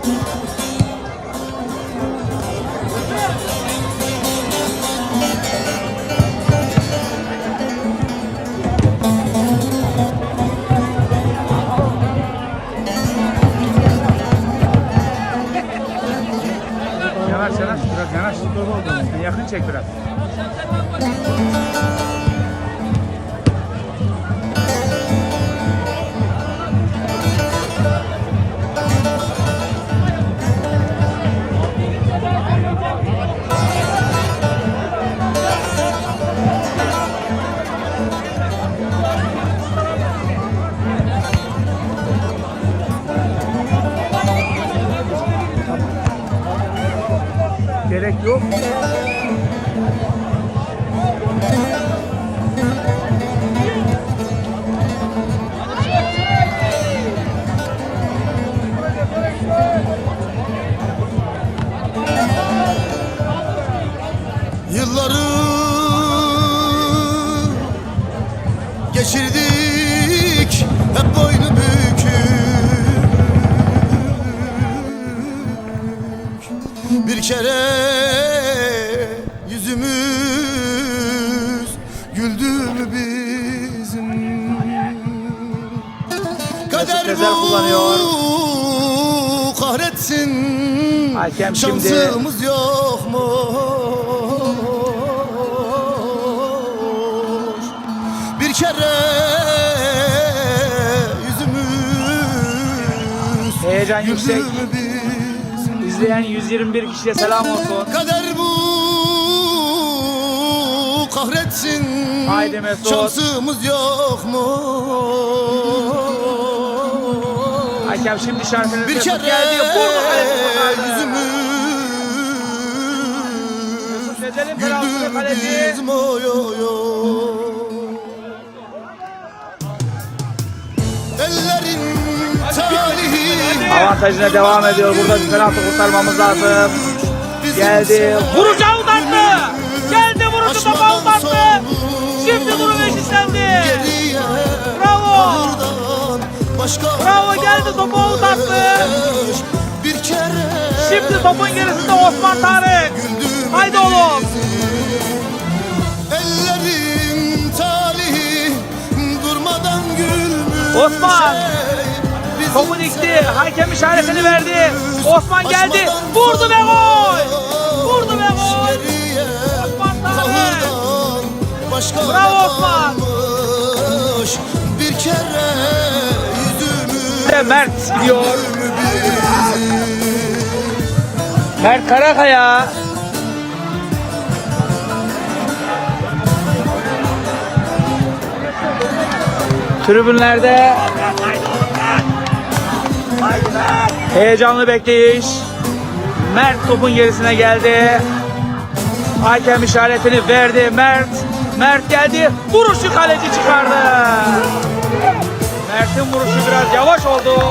Yanaş yanaş biraz yanaş. Yakın çek biraz. Gerek yok. Yılları geçirdik yüzümüz güldü mü bizim Kader bu kahretsin Hakem şimdi- Şansımız yok mu? Bir kere yüzümüz Heyecan yüksek. bizim? İzleyen 121 kişiye selam olsun. Kader bu kahretsin Haydi Mesut. Şansımız yok mu? Hakem şimdi şarkının Bir kere geldi. Vurdu kaleci. yüzümüz Tezel'in penaltısı güldü kaleci. bizim oy oy oy. Avantajına devam ediyor. Burada bir penaltı kurtarmamız lazım. Geldi. Vuracağı uzattı. Geldi vuruşu topa uzattı. Şimdi durum eşitlendi. Bravo. Bravo, geldi, topu uzattı. Bir kere Şimdi topun gerisinde Osman Tarık. Haydi oğlum. Ellerin talihi durmadan gülmüş Osman. Topu dikti. Hakem işaretini verdi. Osman geldi. Vurdu ve gol. Vurdu ve gol. Osman başka Bravo Osman. Bir kere yüzümü Mert gidiyor. Mert Karakaya. Tribünlerde heyecanlı bekleyiş. Mert topun gerisine geldi. Hakem işaretini verdi. Mert Mert geldi. Vuruşu kaleci çıkardı. Mert'in vuruşu biraz yavaş oldu.